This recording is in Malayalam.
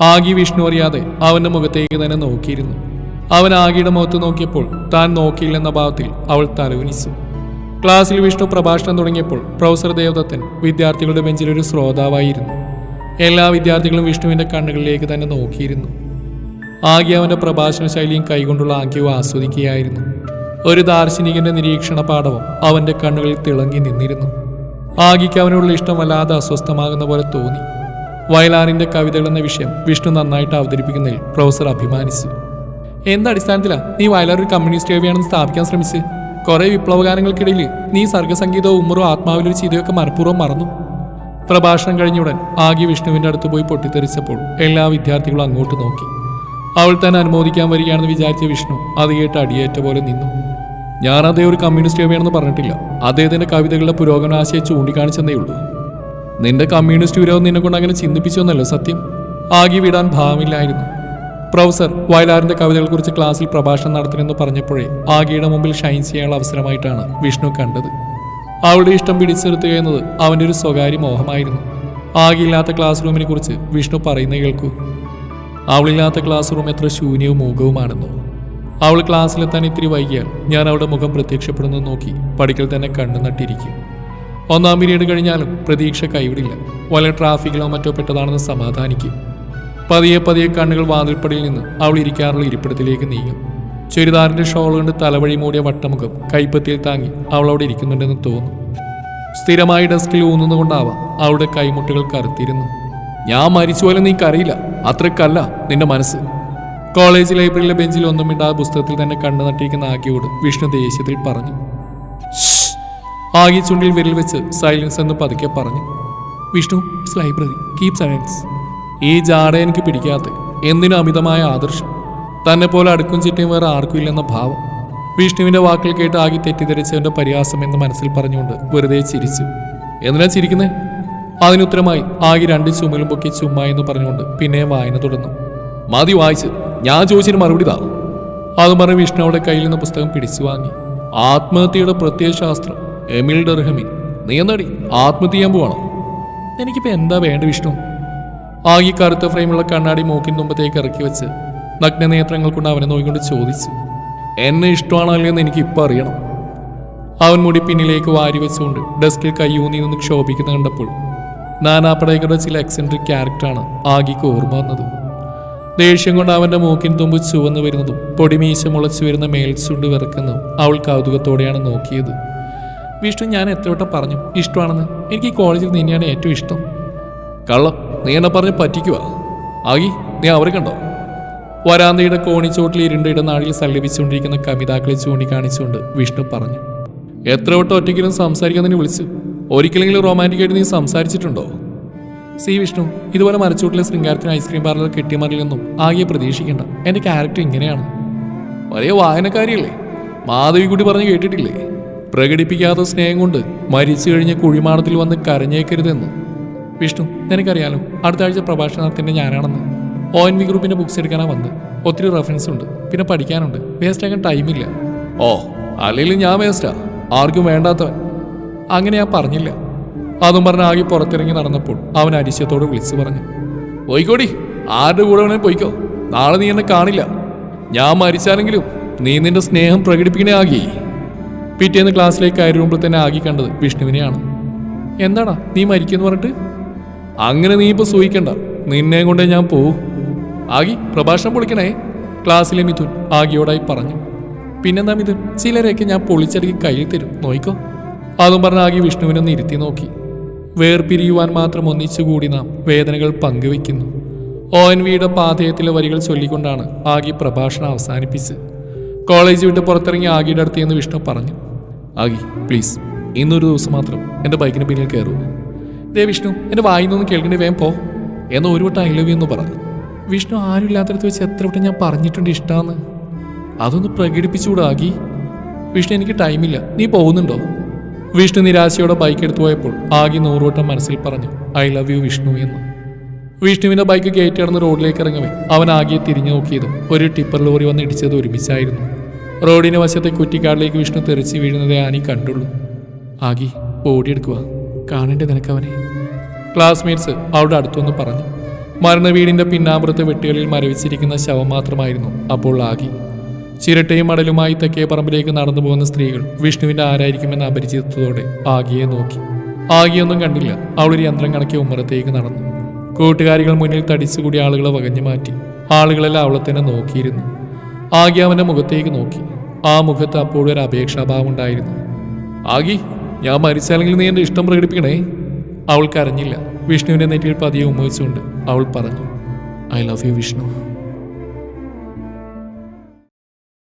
ആഗി വിഷ്ണു അറിയാതെ അവന്റെ മുഖത്തേക്ക് തന്നെ നോക്കിയിരുന്നു. അവൻ ആകിയുടെ മുഖത്ത് നോക്കിയപ്പോൾ താൻ നോക്കിയില്ലെന്ന ഭാവത്തിൽ അവൾ തലകുനിച്ചു. ക്ലാസ്സിൽ വിഷ്ണു പ്രഭാഷണം തുടങ്ങിയപ്പോൾ പ്രൊഫസർ ദേവദത്തൻ വിദ്യാർത്ഥികളുടെ ബെഞ്ചിൽ ഒരു ശ്രോതാവായിരുന്നു. എല്ലാ വിദ്യാർത്ഥികളും വിഷ്ണുവിന്റെ കണ്ണുകളിലേക്ക് തന്നെ നോക്കിയിരുന്നു. ആകെ അവന്റെ പ്രഭാഷണ ശൈലിയും കൈകൊണ്ടുള്ള ആംഗ്യവും ആസ്വദിക്കുകയായിരുന്നു. ഒരു ദാർശനികന്റെ നിരീക്ഷണ പാഠവും അവന്റെ കണ്ണുകളിൽ തിളങ്ങി നിന്നിരുന്നു. ആകിക്ക് അവനുള്ള ഇഷ്ടം വല്ലാതെ അസ്വസ്ഥമാകുന്ന പോലെ തോന്നി. വയലാറിന്റെ കവിതകൾ എന്ന വിഷയം വിഷ്ണു നന്നായിട്ട് അവതരിപ്പിക്കുന്നതിൽ പ്രൊഫസർ അഭിമാനിച്ചു. എന്ത് അടിസ്ഥാനത്തിലാ നീ വയലാർ ഒരു കമ്മ്യൂണിസ്റ്റ് കവിയാണെന്ന് സ്ഥാപിക്കാൻ ശ്രമിച്ച്? കുറെ വിപ്ലവഗാനങ്ങൾക്കിടയിൽ നീ സർഗസംഗീതവും ഉമ്മറോ ആത്മാവിലൊരു ചിതയൊക്കെ മനഃപൂർവം മറന്നു. പ്രഭാഷണം കഴിഞ്ഞ ഉടൻ ആകെ വിഷ്ണുവിന്റെ അടുത്ത് പോയി പൊട്ടിത്തെറിച്ചപ്പോൾ എല്ലാ വിദ്യാർത്ഥികളും അങ്ങോട്ട് നോക്കി. അവൾ തന്നെ അനുമോദിക്കാൻ വരികയാണെന്ന് വിചാരിച്ച വിഷ്ണു അത് കേട്ട് അടിയേറ്റ പോലെ നിന്നു. ഞാൻ അതേ ഒരു കമ്മ്യൂണിസ്റ്റ് കവിയാണെന്ന് പറഞ്ഞിട്ടില്ല. അദ്ദേഹത്തിന്റെ കവിതകളുടെ പുരോഗമനാശയെ ചൂണ്ടിക്കാണിച്ചെന്നേ ഉള്ളൂ. നിന്റെ കമ്മ്യൂണിസ്റ്റ് വിരോധം നിന്നെ കൊണ്ട് അങ്ങനെ ചിന്തിപ്പിച്ചോന്നല്ലോ സത്യം. ആകി വിടാൻ ഭാവമില്ലായിരുന്നു. പ്രൊഫസർ വയലാറിന്റെ കവിതകളെക്കുറിച്ച് ക്ലാസ്സിൽ പ്രഭാഷണം നടത്തണമെന്ന് പറഞ്ഞപ്പോഴേ ആകിയുടെ മുമ്പിൽ ഷൈൻ ചെയ്യാനുള്ള അവസരമായിട്ടാണ് വിഷ്ണു കണ്ടത്. അവളുടെ ഇഷ്ടം പിടിച്ചെടുത്തുക എന്നത് അവന്റെ ഒരു സ്വകാര്യ മോഹമായിരുന്നു. ആകിയില്ലാത്ത ക്ലാസ് റൂമിനെ കുറിച്ച് വിഷ്ണു പറയുന്ന കേൾക്കൂ. അവളില്ലാത്ത ക്ലാസ് റൂം എത്ര ശൂന്യവും മൂകവുമാണെന്നോ. അവൾ ക്ലാസ്സിലെത്താൻ ഇത്തിരി വൈകിയാൽ ഞാൻ അവളുടെ മുഖം പ്രത്യക്ഷപ്പെടുന്നത് നോക്കി പഠിക്കൽ തന്നെ കണ്ണു നട്ടിരിക്കും ഒന്നാം പീരീഡ് കഴിഞ്ഞാലും പ്രതീക്ഷ കൈവിടില്ല. വല്ല ട്രാഫിക്കിലോ മറ്റോ പെട്ടതാണെന്ന് സമാധാനിക്കും. പതിയെ പതിയെ കണ്ണുകൾ വാതിൽപ്പടിയിൽ നിന്ന് അവൾ ഇരിക്കാറുള്ള ഇരിപ്പിടത്തിലേക്ക് നീങ്ങും. ചുരിദാറിന്റെ ഷോൾ കൊണ്ട് തലവഴി മൂടിയ വട്ടമുഖം കൈപ്പത്തിയിൽ താങ്ങി അവൾ അവിടെ ഇരിക്കുന്നുണ്ടെന്ന് തോന്നും. സ്ഥിരമായി ഡെസ്കിൽ ഊന്നുന്നുകൊണ്ടാവാം അവളുടെ കൈമുട്ടുകൾ കറുത്തിരുന്നു. ഞാൻ മരിച്ചു പോലെ നീക്കറിയില്ല അത്രക്കല്ല നിന്റെ മനസ്സ്. കോളേജ് ലൈബ്രറിയിലെ ബെഞ്ചിൽ ഒന്നും ഇണ്ടാ പുസ്തകത്തിൽ തന്നെ കണ്ണു നട്ടിരിക്കുന്ന ആകിയോട് വിഷ്ണു ദേഷ്യത്തിൽ പറഞ്ഞു. ആകി ചുണ്ടിൽ വിരൽ വെച്ച് സൈലൻസ് എന്ന് പതുക്കെ പറഞ്ഞു. Vishnu it's library keep silence ഈ ജാട എനിക്ക് പിടിക്കാത്ത എന്തിനും അമിതമായ ആദർശം. തന്നെ പോലെ അടുക്കും ചിട്ടയും വേറെ ആർക്കും ഇല്ലെന്ന ഭാവം. വിഷ്ണുവിന്റെ വാക്കുകൾ കേട്ട് ആകി തെറ്റിദ്ധരിച്ചവന്റെ പരിഹാസം എന്ന് മനസ്സിൽ പറഞ്ഞുകൊണ്ട് വെറുതെ ചിരിച്ചു. എന്തിനാ ചിരിക്കുന്നേ? അതിനുത്തരമായി ആകെ രണ്ട് ചുമലും പൊക്കി ചുമ്മാ എന്ന് പറഞ്ഞുകൊണ്ട് പിന്നെ വായന തുടർന്നു. മതി വായിച്ച് ഞാൻ ചോദിച്ചതിന് മറുപടി താ. അതും പറഞ്ഞ് വിഷ്ണുവിടെ കയ്യിൽ നിന്ന് പുസ്തകം പിടിച്ചു വാങ്ങി. ആത്മഹത്യയുടെ പ്രത്യയശാസ്ത്രം എമിൽ ഡർഹമി നീ എന്താടി? ആത്മഹത്യ പോവാണോ? എന്താ വേണ്ട വിഷ്ണു? ആകി കറുത്ത ഫ്രെയിമുള്ള കണ്ണാടി മൂക്കിൻ തുമ്പത്തേക്ക് ഇറക്കി വെച്ച് നഗ്നനേത്രങ്ങൾ കൊണ്ട് അവനെ നോക്കിക്കൊണ്ട് ചോദിച്ചു എന്നെ ഇഷ്ടമാണോ അല്ലയോ എന്ന് എനിക്ക് ഇപ്പം അറിയണം? അവൻ മുടി പിന്നിലേക്ക് വാരി വെച്ചുകൊണ്ട് ഡെസ്കിൽ കയ്യൂന്നി നിന്ന് ക്ഷോഭിക്കുന്ന കണ്ടപ്പോൾ നാനാപ്പടയുടെ ചില എക്സെൻട്രിക് ക്യാരക്ടറാണ് ആകിക്ക് ഓർമ്മ വന്നത്. ദേഷ്യം കൊണ്ട് അവന്റെ മൂക്കിൻ തുമ്പ് ചുവന്നു വരുന്നതും പൊടിമീശ മുളച്ചു വരുന്ന മേൽച്ചുണ്ട് വിറക്കുന്നതും അവൾ കൗതുകത്തോടെയാണ് നോക്കിയത്. വിഷ്ണു ഞാൻ എത്ര വട്ടം പറഞ്ഞു ഇഷ്ടമാണെന്ന്. എനിക്ക് കോളേജിൽ നിന്നെയാണ് ഏറ്റവും ഇഷ്ടം. കള്ളം. നീ എന്നെ പറഞ്ഞ് പറ്റിക്കുക ആകി നീ അവരെ കണ്ടോ? വരാന്തയുടെ കോണിച്ചോട്ടിൽ ഇരുണ്ട ഇടനാഴിൽ സല്ലപിച്ചുകൊണ്ടിരിക്കുന്ന കവിതാക്കളെ ചൂണ്ടിക്കാണിച്ചുകൊണ്ട് വിഷ്ണു പറഞ്ഞു എത്ര വട്ടം ഒറ്റയ്ക്കിലും സംസാരിക്കാൻ നിന്നെ വിളിച്ചു. ഒരിക്കലെങ്കിലും റൊമാന്റിക്കായിട്ട് നീ സംസാരിച്ചിട്ടുണ്ടോ? സി വിഷ്ണു ഇതുപോലെ മരച്ചൂട്ടിലെ ശൃംഗാരത്തിന് ഐസ്ക്രീം പാർലർ കെട്ടിയമാരിൽ നിന്നും ആകെ പ്രതീക്ഷിക്കേണ്ട. എന്റെ ക്യാരക്ടർ ഇങ്ങനെയാണ്. വലിയ വായനക്കാരിയല്ലേ. മാധവിക്കുട്ടി പറഞ്ഞ് കേട്ടിട്ടില്ലേ? പ്രകടിപ്പിക്കാത്ത സ്നേഹം കൊണ്ട് മരിച്ചു കഴിഞ്ഞ് കുഴിമാടത്തിൽ വന്ന് കരഞ്ഞേക്കരുതെന്ന്. വിഷ്ണു നിനക്കറിയാലോ അടുത്ത ആഴ്ച പ്രഭാഷണത്തിന്റെ ഞാനാണെന്ന്. ഒ എൻ വി ഗ്രൂപ്പിന്റെ ബുക്സ് എടുക്കാനാണ് വന്ന് ഒത്തിരി റെഫറൻസ് ഉണ്ട്. പിന്നെ പഠിക്കാനുണ്ട്. വേസ്റ്റ് ആക്കാൻ ടൈമില്ല ഓ അല്ലെങ്കിൽ ഞാൻ വേസ്റ്റാ ആർക്കും വേണ്ടാത്തവൻ. അങ്ങനെ ഞാൻ പറഞ്ഞില്ല. അതും പറഞ്ഞ് ആകെ പുറത്തിറങ്ങി നടന്നപ്പോൾ അവൻ അരിശയത്തോട് വിളിച്ചു പറഞ്ഞു പോയിക്കോടി. ആരുടെ കൂടെ വേണേ പോയിക്കോ. നാളെ നീ എന്നെ കാണില്ല. ഞാൻ മരിച്ചാലെങ്കിലും നീ നിന്റെ സ്നേഹം പ്രകടിപ്പിക്കണേ ആകി. പിറ്റേന്ന് ക്ലാസ്സിലേക്ക് കയറുമ്പോൾ തന്നെ ആകി കണ്ടത് വിഷ്ണുവിനെയാണ്. എന്താടാ നീ മരിക്കുമെന്ന് പറഞ്ഞിട്ട്? അങ്ങനെ നീ ഇപ്പോൾ സൂഹിക്കണ്ട. നിന്നെ കൊണ്ടേ ഞാൻ പോവും. ആകി പ്രഭാഷണം പൊളിക്കണേ ക്ലാസ്സിലെ മിഥുൻ ആകിയോടായി പറഞ്ഞു. പിന്നെന്താ മിഥുൻ? ചിലരെയൊക്കെ ഞാൻ പൊളിച്ചടുക്കി കയ്യിൽ തരും. നോയിക്കോ. അതും പറഞ്ഞ ആകി വിഷ്ണുവിനെ ഇരുത്തി നോക്കി. വേർപിരിയുവാൻ മാത്രം ഒന്നിച്ചുകൂടി നാം വേദനകൾ പങ്കുവെക്കുന്നു ഒ എൻ വിയുടെ പാതയത്തിലെ വരികൾ ചൊല്ലിക്കൊണ്ടാണ് ആകി പ്രഭാഷണം അവസാനിപ്പിച്ച് കോളേജ് വിട്ട് പുറത്തിറങ്ങി ആകിയുടെ അടുത്ത് എന്ന് വിഷ്ണു പറഞ്ഞു ആഗി പ്ലീസ് ഇന്നൊരു ദിവസം മാത്രം എന്റെ ബൈക്കിന് പിന്നിൽ കയറൂ. ദേ വിഷ്ണു എന്റെ വായിൽ നിന്ന് കേൾക്കേണ്ടി വേഗം പോ. എന്ന് ഒരു വട്ടം ഐ ലവ് എന്ന് പറഞ്ഞു. വിഷ്ണു ആരും ഇല്ലാത്തടത്ത് വെച്ച് എത്ര വട്ടം ഞാൻ പറഞ്ഞിട്ടുണ്ട് ഇഷ്ടമാന്ന് അതൊന്ന് പ്രകടിപ്പിച്ചുകൂടാകി വിഷ്ണു എനിക്ക് ടൈമില്ല നീ പോകുന്നുണ്ടോ? വിഷ്ണു നിരാശയോടെ ബൈക്ക് എടുത്തു പോയപ്പോൾ ആകെ നൂറുവട്ടം മനസ്സിൽ പറഞ്ഞു ഐ ലവ് യു വിഷ്ണു എന്ന്. വിഷ്ണുവിന്റെ ബൈക്ക് കയറ്റി കടന്ന് റോഡിലേക്ക് ഇറങ്ങവേ അവൻ ആകെ തിരിഞ്ഞു നോക്കിയതും ഒരു ടിപ്പർ ലോറി വന്ന് ഇടിച്ചത് ഒരുമിച്ചായിരുന്നു. റോഡിന് വശത്തെ കുറ്റിക്കാടിലേക്ക് വിഷ്ണു തെറിച്ചു വീഴുന്നതേ ആനി കണ്ടുള്ളൂ. ആകി ഓടിയെടുക്കുക കാണേണ്ടത് നിനക്കവനെ ക്ലാസ്മേറ്റ്സ് അവളുടെ അടുത്തുനിന്ന് പറഞ്ഞു. മരണവീടിന്റെ പിന്നാമ്പുറത്തെ വെട്ടുകളിൽ മരവിച്ചിരിക്കുന്ന ശവം മാത്രമായിരുന്നു അപ്പോൾ ആകി. ചിരട്ടയും മടലുമായി തെക്കേ പറമ്പിലേക്ക് നടന്നു പോകുന്ന സ്ത്രീകൾ വിഷ്ണുവിന്റെ ആരായിരിക്കുമെന്ന അപരിചിതത്തോടെ ആകിയെ നോക്കി. ആകിയൊന്നും കണ്ടില്ല. അവളൊരു യന്ത്രം കണക്കി ഉമ്മറത്തേക്ക് നടന്നു. കൂട്ടുകാരികൾ മുന്നിൽ തടിച്ചുകൂടി ആളുകളെ വകഞ്ഞു മാറ്റി. ആളുകളെല്ലാം അവളെ തന്നെ നോക്കിയിരുന്നു. ആകി അവന്റെ മുഖത്തേക്ക് നോക്കി. ആ മുഖത്ത് അപ്പോഴും ഒരു അപേക്ഷാഭാവം ഉണ്ടായിരുന്നു. ആകി ഞാൻ മരിച്ചാലെങ്കിൽ നീ എന്റെ ഇഷ്ടം പ്രകടിപ്പിക്കണേ? അവൾ കരഞ്ഞില്ല വിഷ്ണുവിന്റെ നെറ്റിയിൽ പതിയെ ഉമ്മവിച്ചുകൊണ്ട് അവൾ പറഞ്ഞു ഐ ലവ് യു വിഷ്ണു.